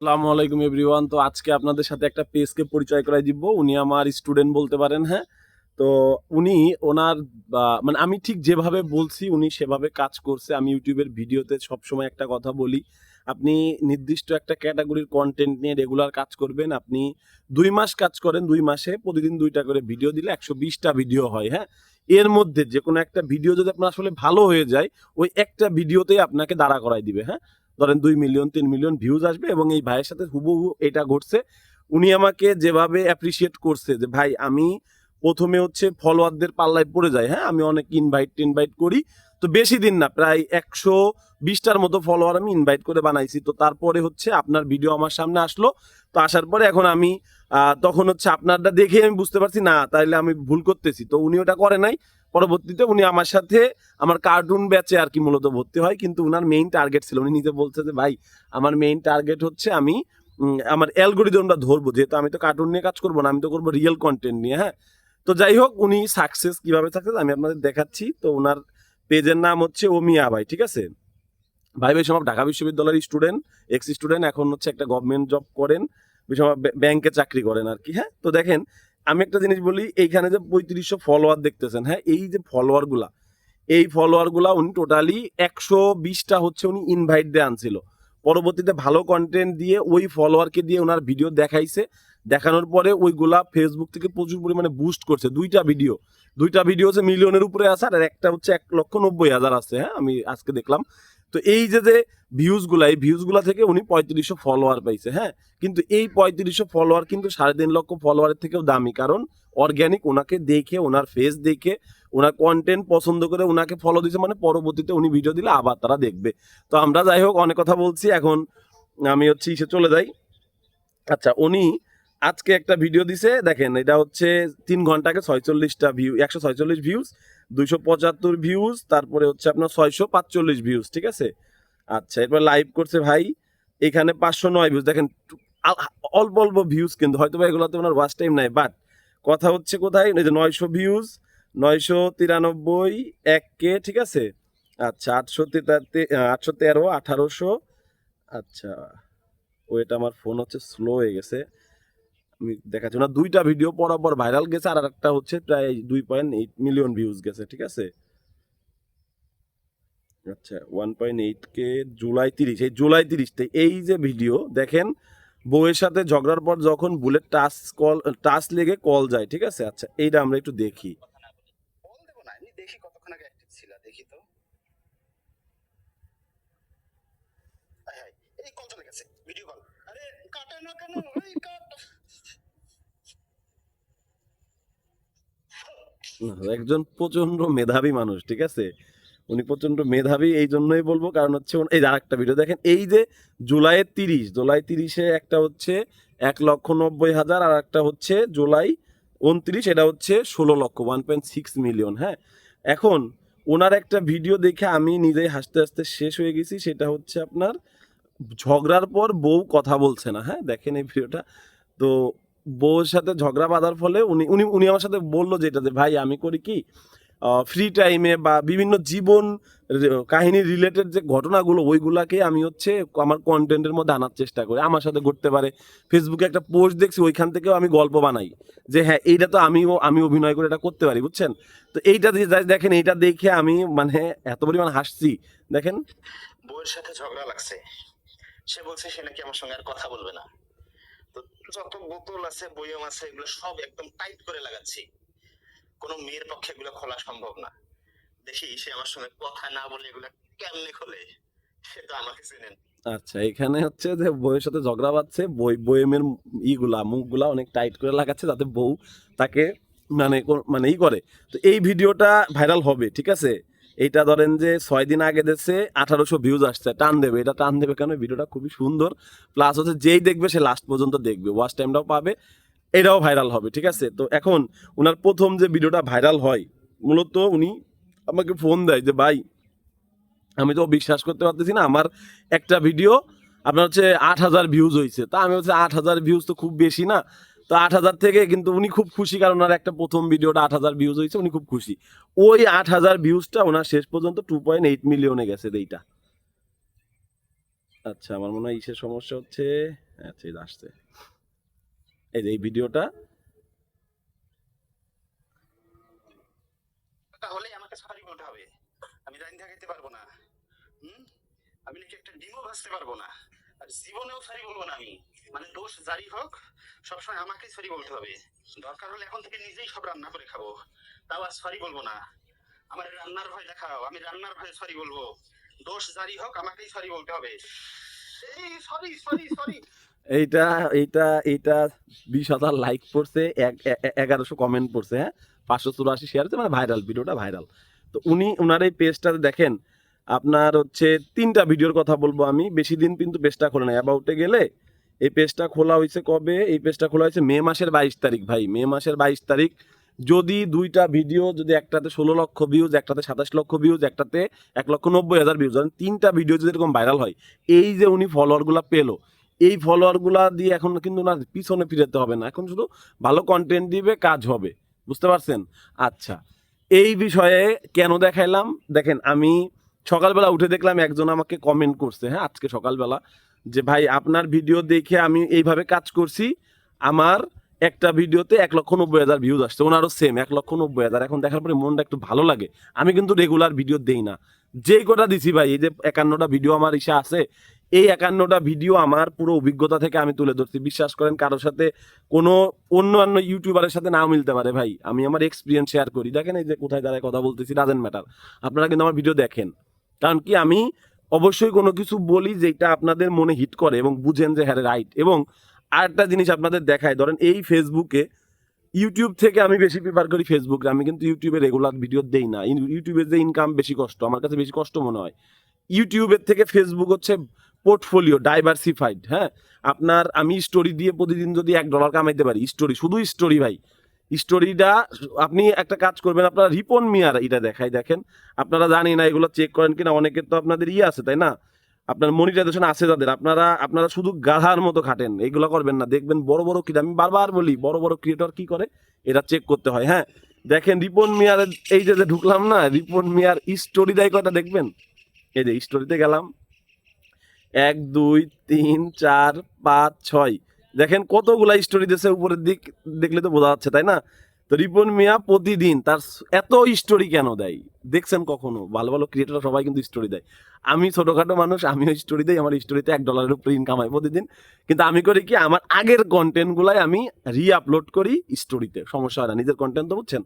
আসসালামু আলাইকুম এভরিওয়ান। তো আজকে আপনাদের সাথে একটা পেজকে পরিচয় করাই দিব। উনি আমার স্টুডেন্ট বলতে পারেন হ্যাঁ? তো উনি ওনার মানে আমি ঠিক যেভাবে বলছি, উনি সেভাবে কাজ করছে। আমি ইউটিউবের ভিডিওতে সবসময় একটা কথা বলি, আপনি নির্দিষ্ট একটা ক্যাটাগরির কন্টেন্ট নিয়ে রেগুলার কাজ করবেন। আপনি দুই মাস কাজ করেন, দুই মাসে প্রতিদিন দুইটা করে ভিডিও দিলে একশো বিশটা ভিডিও হয় হ্যাঁ? এর মধ্যে যে কোনো একটা ভিডিও যদি আপনার আসলে ভালো হয়ে যায়, ওই একটা ভিডিওতেই আপনাকে দাঁড়া করাই দিবে হ্যাঁ? ধরেন দুই মিলিয়ন তিন মিলিয়ন ভিউজ আসবে এবং এই ভাইয়ের সাথে হুবহু এটা ঘটছে। উনি আমাকে যেভাবে অ্যাপ্রিসিয়েট করছে যে, ভাই, আমি প্রথমে হচ্ছে ফলোয়ারদের পাল্লায় পড়ে যায় হ্যাঁ? আমি অনেক ইনভাইট টিনভাইট করি। তো বেশি দিন না, প্রায় একশো বিশটার মতো ফলোয়ার আমি ইনভাইট করে বানাইছি। তো তারপরে হচ্ছে আপনার ভিডিও আমার সামনে আসলো। তো আসার পরে এখন আমি তখন হচ্ছে আপনারটা দেখে আমি বুঝতে পারছি, না, তাইলে আমি ভুল করতেছি। তো উনি ওটা করে নাই। পরবর্তীতে উনি আমার সাথে আমার কার্টুন ব্যাচে আর কি মূলত ভর্তি হয়, কিন্তু উনার মেইন টার্গেট ছিল। উনি নিজে বলছে যে, ভাই, আমার মেইন টার্গেট হচ্ছে আমি আমার অ্যালগোরিদমটা ধরবো। যেহেতু আমি তো কার্টুন নিয়ে কাজ করব না, আমি তো করব রিয়েল কন্টেন্ট নিয়ে হ্যাঁ? তো যাই হোক, উনি সাকসেস কীভাবে সাকসেস আমি আপনাদের দেখাচ্ছি। তো ওনার পেজের নাম হচ্ছে ওমিয়া ভাই, ঠিক আছে? ভাই বেশ আমার ঢাকা বিশ্ববিদ্যালয়ের স্টুডেন্ট এক্স স্টুডেন্ট এখন হচ্ছে একটা গভর্নমেন্ট জব করেন, বেশ ব্যাংকে চাকরি করেন আর কি হ্যাঁ? তো দেখেন আমি একটা জিনিস বলি, এইখানে যে পঁয়ত্রিশশো ফলোয়ার দেখতেছেন হ্যাঁ এই যে ফলোয়ারগুলা, এই ফলোয়ারগুলা উনি টোটালি একশো বিশটা হচ্ছে উনি ইনভাইট দিয়ে আনছিল। পরবর্তীতে ভালো কন্টেন্ট দিয়ে ওই ফলোয়ারকে দিয়ে ওনার ভিডিও দেখাইছে। দেখানোর পরে ওইগুলা ফেসবুক থেকে প্রচুর পরিমাণে বুস্ট করছে। দুইটা ভিডিও দুইটা ভিডিও হচ্ছে মিলিয়নের উপরে আছে, আর একটা হচ্ছে এক লক্ষ নব্বই হাজার আছে হ্যাঁ আমি আজকে দেখলাম। তো এই যে যে ভিউজগুলা এই ভিউজগুলা থেকে উনি পঁয়ত্রিশশো ফলোয়ার পাইছে হ্যাঁ? কিন্তু এই পঁয়ত্রিশশো ফলোয়ার কিন্তু সাড়ে তিন লক্ষ ফলোয়ারের থেকেও দামি, কারণ অর্গ্যানিক ওনাকে দেখে ওনার ফেস দেখে ওনার কন্টেন্ট পছন্দ করে ওনাকে ফলো দিছে মানে পরবর্তীতে উনি ভিডিও দিলে আবার তারা দেখবে। তো আমরা যাই হোক, অনেক কথা বলছি, এখন আমি হচ্ছে ইসে চলে যাই। আচ্ছা উনি আজকে একটা ভিডিও দিছে, দেখেন, এটা হচ্ছে তিন ঘন্টাকে ছয়চল্লিশটা ভিউ একশো ছয়চল্লিশ ভিউজ দুইশো পঁচাত্তর ভিউজ তারপরে হচ্ছে আপনার ছয়শো পাঁচচল্লিশ ভিউজ ঠিক আছে? আচ্ছা এরপর লাইভ করছে ভাই, এখানে পাঁচশো নয় ভিউজ দেখেন অল্প অল্প ভিউজ কিন্তু, হয়তো বা এগুলোতে ওনার ওয়াচ টাইম নাই বাট কথা হচ্ছে কোথায়? এই যে নয়শো ভিউজ নয়শো তিরানব্বই, এক কে, ঠিক আছে? আচ্ছা আটশো আটশো তেরো, আঠারোশো। আচ্ছা ওইটা আমার ফোন হচ্ছে স্লো হয়ে গেছে। আমি দেখাচ্ছি। না দুইটা ভিডিও পরপর ভাইরাল গেছে, আর একটা হচ্ছে প্রায় দুই পয়েন্ট এইট মিলিয়ন ভিউজ গেছে, ঠিক আছে? আচ্ছা one point eight K July তিরিশ, এই জুলাই তিরিশতে এই যে ভিডিও, দেখেন, বউয়ের সাথে ঝগড়ার পর যখন বুলেট টাচ কল টাচ লেগে কল যায়, ঠিক আছে? আচ্ছা এইটা আমরা একটু দেখি। দেখি কতক্ষণ আগে ভিডিও কল আরে কেন এই কাট না, একজন প্রচণ্ড মেধাবী মানুষ, ঠিক আছে? উনি প্রচণ্ড মেধাবী, এই জন্যই বলব। কারণ হচ্ছে এই যে আরেকটা ভিডিও দেখেন, এই যে জুলাইয়ের তিরিশ, জুলাই তিরিশে একটা হচ্ছে এক লক্ষ নব্বই হাজার আর একটা হচ্ছে জুলাই উনত্রিশ, এটা হচ্ছে ষোলো লক্ষ ওয়ান পয়েন্ট সিক্স মিলিয়ন হ্যাঁ? এখন ওনার একটা ভিডিও দেখে আমি নিজেই হাসতে হাসতে শেষ হয়ে গেছি, সেটা হচ্ছে আপনার ঝগড়ার পর বউ কথা বলছে না হ্যাঁ? দেখেন এই ভিডিওটা তো বউর সাথে ঝগড়া বাঁধার ফলে উনি উনি উনি আমার সাথে বলল যেটা যে, ভাই, আমি করি কি ফ্রি টাইমে বা বিভিন্ন জীবন কাহিনী রিলেটেড যে ঘটনাগুলো, ওইগুলাকে আমি হচ্ছে আমার কন্টেন্টের মধ্যে আনার চেষ্টা করি। আমার সাথে ঘটতে পারে। ফেসবুকে একটা পোস্ট দেখছি, ওইখান থেকেও আমি গল্প বানাই যে হ্যাঁ এইটা তো আমিও, আমি অভিনয় করে এটা করতে পারি। বুঝছেন? তো এইটা দিয়ে দেখেন, এইটা দেখে আমি মানে এত পরিমাণ হাসছি। দেখেন? বউয়ের সাথে ঝগড়া লাগছে। সে বলছে সে নাকি আমার সঙ্গে আর কথা বলবে না। যত বোতল আছে, বইয়ম আছে, এগুলো সব একদম টাইট করে লাগাচ্ছি। কোনো মেয়ের পক্ষে এগুলো খোলা সম্ভব না। দেখি সে আমার সঙ্গে কথা না বলে এগুলো কেমনে খোলে, সে তো আমাকে চেনেন। আচ্ছা এখানে হচ্ছে যে বইয়ের সাথে ঝগড়া বাঁধছে, বই, বইয়েমের ইগুলা, মুখগুলা অনেক টাইট করে লাগাচ্ছে যাতে বউ তাকে মানে মানে ই করে। তো এই ভিডিওটা ভাইরাল হবে, ঠিক আছে? এইটা ধরেন যে ছয় দিন আগে দেখছে আঠারোশো ভিউজ আসছে, টান দেবে। এটা টান দেবে কেন? ভিডিওটা খুবই সুন্দর। প্লাস হচ্ছে যেই দেখবে সে লাস্ট পর্যন্ত দেখবে। ওয়াচ টাইমটাও পাবে, এটাও ভাইরাল হবে, ঠিক আছে? তো এখন ওনার প্রথম যে ভিডিওটা ভাইরাল হয়, মূলত উনি আমাকে ফোন দেয় যে, ভাই, আমি তো বিশ্বাস করতে পারতেছি না, আমার একটা ভিডিও আপনার হচ্ছে আট হাজার ভিউজ হয়েছে তা আমি হচ্ছে আট হাজার ভিউজ তো খুব বেশি না। তো আট হাজার থেকে কিন্তু উনি খুব খুশি, কারণ ওনার একটা প্রথম ভিডিওটা আট হাজার ভিউজ হয়েছে, উনি খুব খুশি। ওই আট হাজার ভিউজটা ওনার শেষ পর্যন্ত টু পয়েন্ট এইট মিলিয়নে গেছে এইটা আচ্ছা আমার মনে হয় ইসের সমস্যা হচ্ছে আচ্ছা এই যে আসছে। এই যে এই ভিডিওটা। তাহলে আমাকে সরি বলতে হবে। আমি থাকাইতে পারব না। আমি নাকি একটা ডিমও ভাজতে পারব না। আর জীবনেও সরি বলব না আমি। মানে দোষ জারি হোক, সবসময় আমাকেই সরি বলতে হবে। দরকার হলে এখন থেকে নিজেই সব রান্না করে খাব। তাও আর সরি বলব না। আমার রান্নার ভয় দেখাও, আমি রান্নার ভয়ে সরি বলব। দোষ জারি হোক, আমাকেই সরি বলতে হবে। এই সরি সরি সরি। এইটা এইটা এইটা বিশ হাজার লাইক পড়ছে এগারোশো কমেন্ট পড়ছে হ্যাঁ? পাঁচশো চুরাশি শেয়ার হচ্ছে মানে ভাইরাল ভিডিওটা ভাইরাল তো উনি ওনার এই পেজটাতে দেখেন, আপনার হচ্ছে তিনটা ভিডিওর কথা বলব আমি, বেশি দিন কিন্তু পেজটা খোলে নাই। অ্যাবাউটে গেলে এই পেজটা খোলা হয়েছে কবে? এই পেজটা খোলা হয়েছে মে মাসের বাইশ তারিখ, ভাই। মে মাসের বাইশ তারিখ। যদি দুইটা ভিডিও যদি একটাতে ষোলো লক্ষ ভিউজ একটাতে সাতাশ লক্ষ ভিউজ একটাতে এক লক্ষ নব্বই হাজার ভিউজ তিনটা ভিডিও যদি এরকম ভাইরাল হয়, এই যে উনি ফলোয়ারগুলো পেল, এই ফলোয়ারগুলা দিয়ে এখন কিন্তু না, পিছনে ফিরেতে হবে না। এখন শুধু ভালো কন্টেন্ট দিবে, কাজ হবে। বুঝতে পারছেন? আচ্ছা এই বিষয়ে কেন দেখাইলাম? দেখেন, আমি সকালবেলা উঠে দেখলাম একজন আমাকে কমেন্ট করছে হ্যাঁ আজকে সকালবেলা। যে, ভাই, আপনার ভিডিও দেখে আমি এইভাবে কাজ করছি, আমার একটা ভিডিওতে এক লক্ষ নব্বই হাজার ভিউজ আসছে, ওনারও সেম এক লক্ষ নব্বই হাজার। এখন দেখার পরে মনটা একটু ভালো লাগে। আমি কিন্তু রেগুলার ভিডিও দেই না। যেই কটা দিছি ভাই, এই যে একান্নটা ভিডিও আমার ইসে আছে, এই একান্নটা ভিডিও আমার পুরো অভিজ্ঞতা থেকে আমি তুলে ধরছি। বিশ্বাস করেন, কারোর সাথে কোনো অন্য অন্য ইউটিউবারের সাথে নাও মিলতে পারে ভাই। আমি আমার এক্সপিরিয়েন্স শেয়ার করি। দেখেন এই যে কোথায় দাঁড়ায় কথা বলতেছি ডাজেন্ট ম্যাটার আপনারা কিন্তু আমার ভিডিও দেখেন। কারণ কি, আমি অবশ্যই কোনো কিছু বলি যেটা আপনাদের মনে হিট করে এবং বুঝেন যে হ্যাঁ রাইট এবং আরেকটা জিনিস আপনাদের দেখায়, ধরেন এই ফেসবুকে ইউটিউব থেকে আমি বেশি প্রিফার করি ফেসবুকে আমি কিন্তু ইউটিউবে রেগুলার ভিডিও দেই না। ইউটিউবে যে ইনকাম বেশি কষ্ট, আমার কাছে বেশি কষ্ট মনে হয়। ইউটিউবের থেকে ফেসবুক হচ্ছে পোর্টফোলিও ডাইভার্সিফাইড হ্যাঁ? আপনার আমি স্টোরি দিয়ে প্রতিদিন যদি এক ডলার কামাইতে পারি স্টোরি শুধু স্টোরি ভাই। স্টোরিটা, আপনি একটা কাজ করবেন, আপনারা রিপন মিয়ার এটা দেখাই, দেখেন। আপনারা জানি না, এগুলো চেক করেন কিনা, অনেকের তো আপনাদের ইয়ে আছে, তাই না? আপনার মনিটাইজেশন আছে যাদের আপনারা আপনারা শুধু গাধার মতো খাটেন, এগুলো করবেন না। দেখবেন বড় বড় ক্রিয়েটর আমি বারবার বলি, বড় বড় ক্রিয়েটর কি করে? এটা চেক করতে হয় হ্যাঁ? দেখেন, রিপন মিয়ার, এই যে ঢুকলাম না, রিপন মিয়ার স্টোরি দেয় দেখবেন? এই যে স্টোরিতে গেলাম। এক, দুই, তিন, চার, পাঁচ, ছয়। দেখেন কতগুলা স্টোরি দিয়েছে উপরের দিক দেখলে তো বোঝা যাচ্ছে, তাই না? তো রিপন মিয়া প্রতিদিন তার এত স্টোরি কেন দেয়? দেখছেন কখনো? ভালো ভালো ক্রিয়েটার সবাই কিন্তু স্টোরি দেয়। আমি ছোটখাটো মানুষ, আমিও স্টোরি দিই, আমার স্টোরিতে এক ডলারের উপরে ইনকাম হয় প্রতিদিন। কিন্তু আমি করি কি, আমার আগের কন্টেন্টগুলাই আমি রি আপলোড করি স্টোরিতে সমস্যা হয় না, নিজের কন্টেন্ট তো বুঝছেন?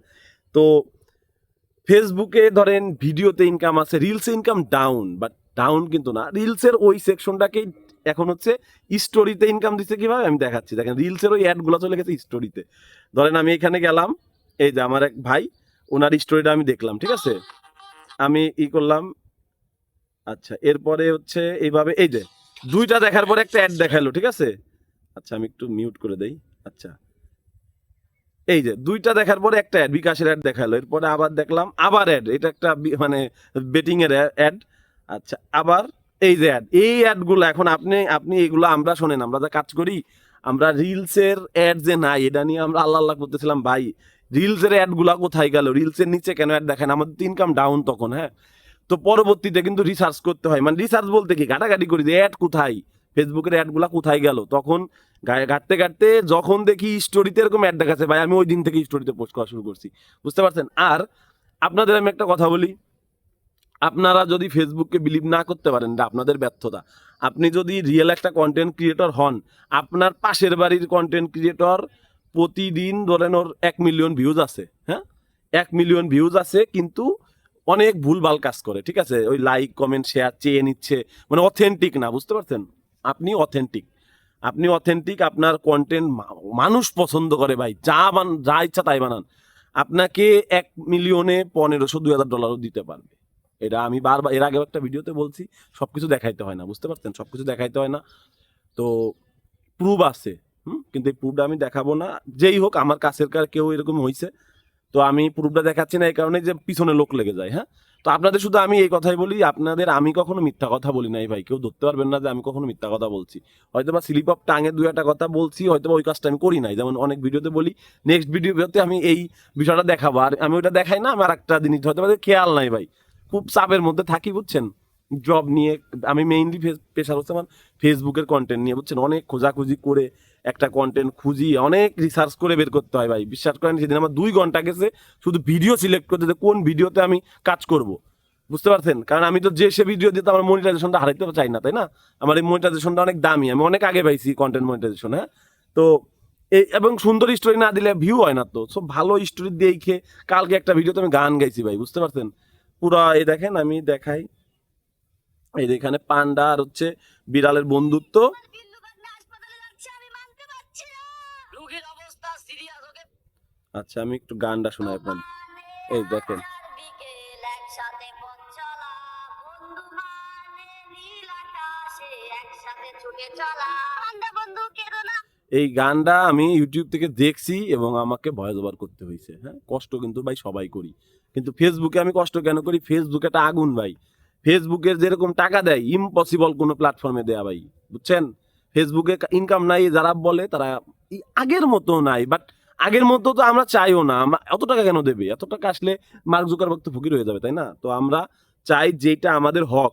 তো ফেসবুকে ধরেন ভিডিওতে ইনকাম আছে রিলসে ইনকাম ডাউন বাট ডাউন কিন্তু না রিলসের ওই সেকশনটাকেই এখন হচ্ছে স্টোরিতে ইনকাম দিচ্ছে কীভাবে? আমি দেখাচ্ছি। দেখেন রিলসের ওই অ্যাডগুলো চলে গেছে স্টোরিতে ধরেন, আমি এখানে গেলাম, এই যে আমার এক ভাই ওনার স্টোরিটা আমি দেখলাম, ঠিক আছে? আমি ই করলাম আচ্ছা এরপরে হচ্ছে এইভাবে, এই যে, দুইটা দেখার পরে একটা অ্যাড দেখাল, ঠিক আছে? আচ্ছা আমি একটু মিউট করে দেই আচ্ছা। এই যে, দুইটা দেখার পরে একটা অ্যাড বিকাশের অ্যাড দেখাল, এরপরে আবার দেখলাম, আবার অ্যাড এটা একটা মানে বেটিং এর অ্যাড আচ্ছা আবার এই যে অ্যাড এই অ্যাডগুলো এখন আপনি আপনি এগুলো আমরা শোনেন, আমরা যা কাজ করি, আমরা রিলসের অ্যাড যে নাই, এটা নিয়ে আমরা আল্লাহ আল্লাহ করতেছিলাম, ভাই রিলসের অ্যাডগুলা কোথায় গেল? রিলসের নিচে কেন অ্যাড দেখেন? আমাদের তো ইনকাম ডাউন তখন হ্যাঁ? তো পরবর্তীতে কিন্তু রিসার্চ করতে হয়। মানে রিসার্চ বলতে কি? ঘাটাঘাটি করি যে অ্যাড কোথায়? ফেসবুকের অ্যাডগুলা কোথায় গেল? তখন ঘাটতে ঘাটতে যখন দেখি স্টোরিতে এরকম অ্যাড দেখাচ্ছে, ভাই, আমি ওই দিন থেকে স্টোরিতে পোস্ট করা শুরু করছি। বুঝতে পারছেন? আর আপনাদের আমি একটা কথা বলি আপনারা যদি ফেসবুককে বিলিভ না করতে পারেন, এটা আপনাদের ব্যর্থতা। আপনি যদি রিয়েল একটা কন্টেন্ট ক্রিয়েটর হন, আপনার পাশের বাড়ির কন্টেন্ট ক্রিয়েটর প্রতিদিন ধরেন ওর এক মিলিয়ন ভিউজ আছে হ্যাঁ? এক মিলিয়ন ভিউজ আছে, কিন্তু অনেক ভুলভাল কাজ করে, ঠিক আছে? ওই লাইক কমেন্ট শেয়ার চেয়ে নিচ্ছে মানে অথেন্টিক না, বুঝতে পারছেন? আপনি অথেন্টিক আপনি অথেন্টিক আপনার কন্টেন্ট মানুষ পছন্দ করে ভাই, যা বান, যা ইচ্ছা তাই বানান। আপনাকে এক মিলিয়নে পনেরোশো, দুই হাজার ডলারও দিতে পারবে। এটা আমি বারবার, এর আগেও একটা ভিডিওতে বলছি সব কিছু দেখাইতে হয় না, বুঝতে পারছেন? সব কিছু দেখাইতে হয় না। তো প্রুভ আছে, হুম? কিন্তু এই প্রুফটা আমি দেখাবো না। যেই হোক, আমার কাছের কার কেউ এরকম হয়েছে তো আমি প্রুফটা দেখাচ্ছি না, এই কারণে যে পিছনে লোক লেগে যায় হ্যাঁ? তো আপনাদের শুধু আমি এই কথাই বলি, আপনাদের আমি কখনো মিথ্যা কথা বলি নাই ভাই, কেউ ধরতে পারবেন না যে আমি কখনো মিথ্যা কথা বলছি। হয়তো বা স্লিপ অফ টাঙে দু একটা কথা বলছি হয়তো বা ওই কাজটা আমি করি নাই। যেমন অনেক ভিডিওতে বলি নেক্সট ভিডিওতে আমি এই বিষয়টা দেখাবো। আর আমি ওটা দেখাই না, আমার একটা জিনিস হয়তো খেয়াল নাই ভাই। খুব চাপের মধ্যে থাকি, বুঝছেন? জব নিয়ে, আমি মেইনলি পেশা হচ্ছে আমার ফেসবুকের কন্টেন্ট নিয়ে, বুঝছেন? অনেক খোঁজাখুঁজি করে একটা কন্টেন্ট খুঁজি, অনেক রিসার্চ করে বের করতে হয় ভাই। বিশ্বাস করেন, সেদিন আমার দুই ঘণ্টা গেছে, শুধু ভিডিও সিলেক্ট করতে, যে কোন ভিডিওতে আমি কাজ করব। বুঝতে পারছেন? কারণ আমি তো যে সে ভিডিও দিতে আমার মনিটাইজেশনটা হারাইতে চাই না, তাই না? আমার এই মনিটাইজেশনটা অনেক দামি, আমি অনেক আগে পাইছি কন্টেন্ট মনিটাইজেশন হ্যাঁ? তো এই এবং সুন্দর স্টোরি না দিলে ভিউ হয় না তো। সব ভালো স্টোরি দেখে কালকে একটা ভিডিওতে আমি গান গাইছি ভাই, বুঝতে পারছেন? পুরা, এই দেখেন আমি দেখাই। এই এখানে পান্ডা আর হচ্ছে বিড়ালের বন্ধুত্ব। আচ্ছা আমি একটু গানটা শোনাই আপনার। এই দেখেন। চলা। এই গানটা আমি ইউটিউব থেকে দেখছি এবং আমাকে ভয়েস ওভার করতে হয়েছে। হ্যাঁ কষ্ট কিন্তু ভাই সবাই করি। কিন্তু ফেসবুকে আমি কষ্ট কেন করি? ফেসবুকে একটা আগুন ভাই। ফেসবুকের যেরকম টাকা দেয় ইম্পসিবল কোনো প্ল্যাটফর্মে দেয়া ভাই। বুঝছেন? ফেসবুকে ইনকাম নাই, যারা বলে তারা আগের মতো নাই। বাট আগের মতো তো আমরা চাইও না। এত টাকা কেন দেবে? এত টাকা আসলে মার্ক জুকারবার্গ তো ফকির হয়ে যাবে, তাই না? তো আমরা চাই যেটা আমাদের হক।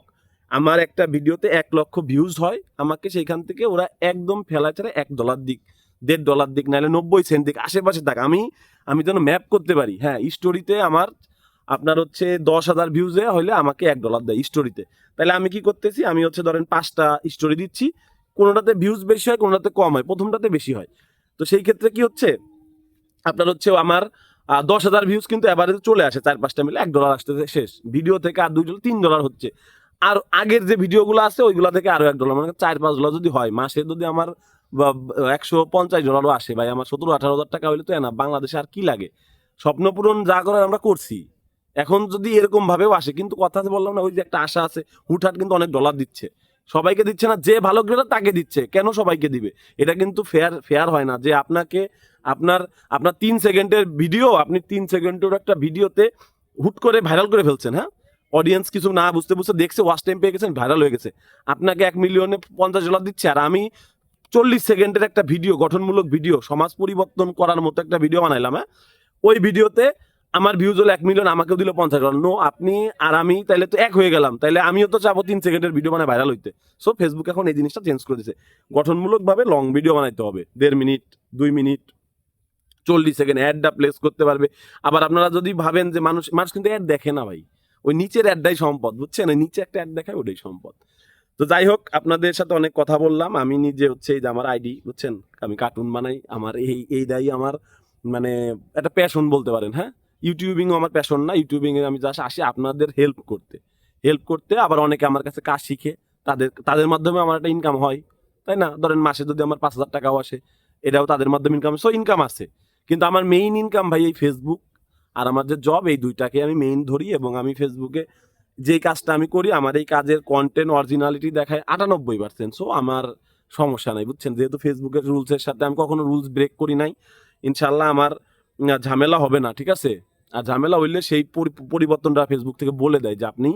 আমার একটা ভিডিওতে এক লক্ষ ভিউজ হয়। আমাকে সেইখান থেকে ওরা একদম ফেলা ছাড়া এক ডলার দিক, দেড় ডলার দিক, নাহলে নব্বই সেন্ট দিক, আশেপাশে থাক। আমি আমি যেন ম্যাপ করতে পারি। হ্যাঁ স্টোরিতে আমার, আপনার হচ্ছে দশ হাজার ভিউজ ভিউজে হলে আমাকে এক ডলার দেয় স্টোরিতে তাহলে আমি কি করতেছি? আমি হচ্ছে ধরেন পাঁচটা স্টোরি দিচ্ছি। কোনোটাতে ভিউজ বেশি হয়, কোনোটাতে কম হয়। প্রথমটাতে বেশি হয়। তো সেই ক্ষেত্রে কি হচ্ছে? আপনার হচ্ছে আমার দশ হাজার ভিউজ কিন্তু এবারে চলে আসে। চার পাঁচটা মিলে এক ডলার আসতেছে শেষ। ভিডিও থেকে আর দুই ডলার তিন ডলার হচ্ছে। আর আগের যে ভিডিওগুলো আছে, ওইগুলা থেকে আরও এক ডলার মানে চার পাঁচ ডলার যদি হয়, মাসে যদি আমার একশো পঞ্চাশ ডলারও আসে, ভাই, আমার সতেরো আঠারো হাজার টাকা হইলে তো না বাংলাদেশে আর কি লাগে? স্বপ্ন পূরণ যা করার আমরা করছি। এখন যদি এরকম ভাবেও আসে, কিন্তু কথা বললাম না, ওই যে একটা আশা আছে, হুটহাট কিন্তু অনেক ডলার দিচ্ছে। সবাইকে দিচ্ছে না, যে ভালো গ্রেডার তাকে দিচ্ছে, কেন সবাইকে দিবে? এটা কিন্তু ফেয়ার ফেয়ার হয় না যে আপনাকে, আপনার আপনার তিন সেকেন্ডের ভিডিও, আপনি তিন সেকেন্ডের একটা ভিডিওতে হুট করে ভাইরাল করে ফেলছেন হ্যাঁ? অডিয়েন্স কিছু না বুঝতে বুঝতে দেখছে ওয়াচ টাইম পেয়ে গেছেন ভাইরাল হয়ে গেছে। আপনাকে এক মিলিয়নে পঞ্চাশ ডলার দিচ্ছে, আর আমি চল্লিশ সেকেন্ডের একটা ভিডিও গঠনমূলক ভিডিও সমাজ পরিবর্তন করার মতো একটা ভিডিও বানাইলাম হ্যাঁ? ওই ভিডিওতে আমার ভিউজ হলো এক মিলিয়ন আমাকেও দিল পঞ্চাশ ডলার নো আপনি আর আমি তাহলে তো এক হয়ে গেলাম। তাইলে আমিও তো চাবো তিন সেকেন্ডের ভিডিও বানায় ভাইরাল হইতে। সো ফেসবুক এখন এই জিনিসটা চেঞ্জ করে দিছে। গঠনমূলকভাবে লং ভিডিও বানাইতে হবে। দেড় মিনিট দুই মিনিট চল্লিশ সেকেন্ড অ্যাডটা প্লেস করতে পারবে। আবার আপনারা যদি ভাবেন যে মানুষ মানুষ কিন্তু অ্যাড দেখে না ভাই। ওই নিচের অ্যাডটাই সম্পদ, বুঝছেন? নিচে একটা অ্যাড দেখায় ওটাই সম্পদ। তো যাই হোক, আপনাদের সাথে অনেক কথা বললাম। আমি নিজে হচ্ছে এই যে আমার আইডি বুঝছেন? আমি কার্টুন বানাই, আমার এই এই এইটাই আমার মানে একটা প্যাশন বলতে পারেন হ্যাঁ? ইউটিউবিংও আমার প্যাশন না ইউটিউবিং এ আমি জাস্ট আসি আপনাদের হেল্প করতে। হেল্প করতে আবার অনেকে আমার কাছে কাজ শিখে, তাদের তাদের মাধ্যমে আমার একটা ইনকাম হয়, তাই না? ধরেন মাসে যদি আমার পাঁচ হাজার টাকাও আসে, এটাও তাদের মাধ্যমে ইনকাম সো ইনকাম আছে। কিন্তু আমার মেইন ইনকাম ভাই এই ফেসবুক আর আমার যে জব এই দুইটাকে আমি মেইন ধরি এবং আমি ফেসবুকে যেই কাজটা আমি করি, আমার এই কাজের কন্টেন্ট অরিজিনালিটি দেখায় আটানব্বই পার্সেন্ট সো আমার সমস্যা নাই, বুঝছেন? যেহেতু ফেসবুকের রুলসের সাথে আমি কখনো রুলস ব্রেক করি নাই ইনশাল্লাহ আমার ঝামেলা হবে না, ঠিক আছে? আর ঝামেলা হইলে সেই পরিবর্তনটা ফেসবুক থেকে বলে দেয় যে, আপনি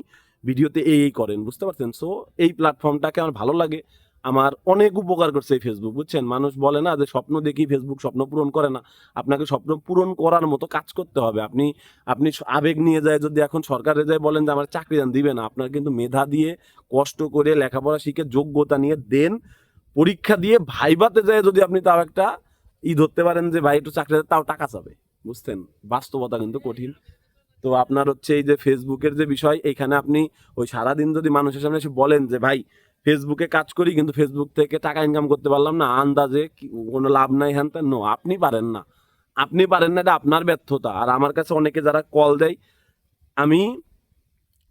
ভিডিওতে এই এই করেন, বুঝতে পারছেন? সো এই প্ল্যাটফর্মটাকে আমার ভালো লাগে। আমার অনেক উপকার করছে এই ফেসবুক বুঝছেন? মানুষ বলে না যে স্বপ্ন দেখি ফেসবুক স্বপ্ন পূরণ করে না। আপনাকে স্বপ্ন পূরণ করার মতো কাজ করতে হবে। আপনি আপনি আবেগ নিয়ে যায় যদি এখন সরকারে যায় বলেন যে আমার চাকরি দেন, দিবে না। আপনার কিন্তু মেধা দিয়ে কষ্ট করে লেখাপড়া শিখে যোগ্যতা নিয়ে দেন, পরীক্ষা দিয়ে ভাইবাতে যায় যদি আপনি তাও একটা ই ধরতে পারেন যে ভাই একটু চাকরি তাও টাকা চাবে, বুঝছেন? বাস্তবতা কিন্তু কঠিন। তো আপনার হচ্ছে এই যে ফেসবুকের যে বিষয় এইখানে আপনি ওই সারাদিন যদি মানুষের সামনে এসে বলেন যে ভাই ফেসবুকে কাজ করি, কিন্তু ফেসবুক থেকে টাকা ইনকাম করতে পারলাম না। আন্দাজে কোনো লাভ নাই হ্যান ত্যান। নো আপনি পারেন না। আপনি পারেন না, এটা আপনার ব্যর্থতা। আর আমার কাছে অনেকে যারা কল দেয়, আমি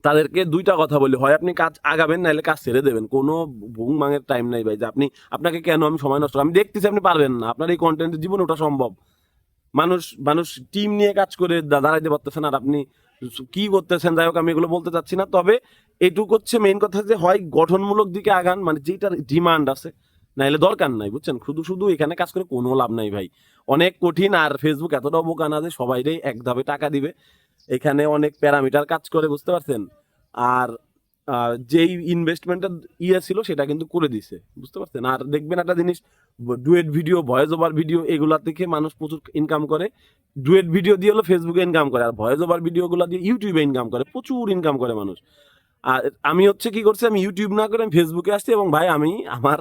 তাদেরকে দুইটা কথা বলি। হয় আপনি কাজ আগাবেন নাহলে কাজ ছেড়ে দেবেন। কোনো ভুং মাঙের টাইম নাই ভাই, যে আপনি, আপনাকে কেন আমি সময় নষ্ট আমি দেখতেছি আপনি পারবেন না। আপনার এই কন্টেন্টের জীবন ওটা সম্ভব। মানুষ মানুষ টিম নিয়ে কাজ করে দাঁড়াইতে পারতেছেন আর আপনি কি করতেছেন? যাই হোক, আমি এগুলো বলতে চাচ্ছি না। তবে এটুকু হচ্ছে মেইন কথা যে হয় গঠনমূলক দিকে আগান মানে যেটার ডিমান্ড আছে, নাইলে দরকার নাই, বুঝছেন? শুধু শুধু এখানে কাজ করে কোনো লাভ নাই ভাই। অনেক কঠিন, আর ফেসবুক এতটা বোকা না যে সবাইরে এক ধাপে টাকা দিবে। এখানে অনেক প্যারামিটার কাজ করে, বুঝতে পারছেন? আর যেই ইনভেস্টমেন্টটা ইয়ে ছিল সেটা কিন্তু করে দিছে, বুঝতে পারছেন? আর দেখবেন একটা জিনিস, duet video voice over video এগুলা থেকে মানুষ প্রচুর ইনকাম করে। ডুয়েট ভিডিও দিয়ে হলো ফেসবুকে ইনকাম করে, আর ভয়েস ওভার ভিডিওগুলো দিয়ে ইউটিউবে ইনকাম করে, প্রচুর ইনকাম করে মানুষ। আর আমি হচ্ছে কি করছি, আমি ইউটিউব না করে আমি ফেসবুকে আসছি এবং ভাই আমি আমার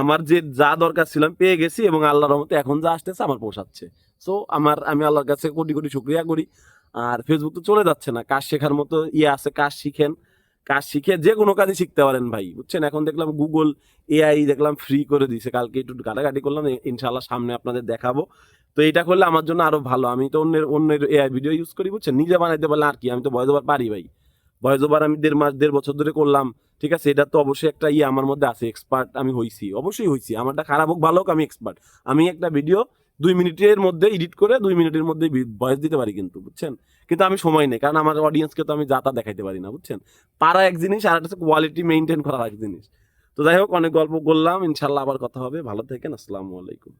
আমার যে যা দরকার ছিল আমি পেয়ে গেছি এবং আল্লাহর রহমতে এখন যা আসতেছে আমার পোষাচ্ছে। সো আমার, আমি আল্লাহর কাছে কোটি কোটি শুক্রিয়া করি। আর ফেসবুক তো চলে যাচ্ছে না, কাজ শেখার মতো ইয়ে আছে, কাজ শিখেন, কাজ শিখে যে কোনো কাজই শিখতে পারেন ভাই, বুঝছেন? এখন দেখলাম গুগল এআই দেখলাম ফ্রি করে দিয়েছে, কালকে একটু ঘাটাঘাটি করলাম ইনশাল্লাহ সামনে আপনাদের দেখাবো। তো এটা করলে আমার জন্য আরও ভালো, আমি তো অন্যের অন্যের এআই ভিডিও ইউজ করি, বুঝছেন? নিজে বানাইতে পারলে আর কি, আমি তো ওভার পারি ভাই। ভয়েস ওভার আমি দেড় মাস, দেড় বছর ধরে করলাম, ঠিক আছে? এটা তো অবশ্যই একটা ইয়ে আমার মধ্যে আছে এক্সপার্ট আমি হয়েছি অবশ্যই হয়েছি আমারটা খারাপ হোক, ভালো হোক, আমি এক্সপার্ট আমি একটা ভিডিও দুই মিনিটের মধ্যে এডিট করে দুই মিনিটের মধ্যে ভয়েস দিতে পারি কিন্তু, বুঝছেন? কিন্তু আমি সময় নেই, কারণ আমার অডিয়েন্সকে তো আমি যাতা দেখাইতে পারি না, বুঝছেন? পারা এক জিনিস আর একটা কোয়ালিটি মেনটেন করা এক জিনিস। তো যাই হোক, অনেক গল্প করলাম, ইনশাল্লাহ আবার কথা হবে। ভালো থাকেন, আসসালামু আলাইকুম।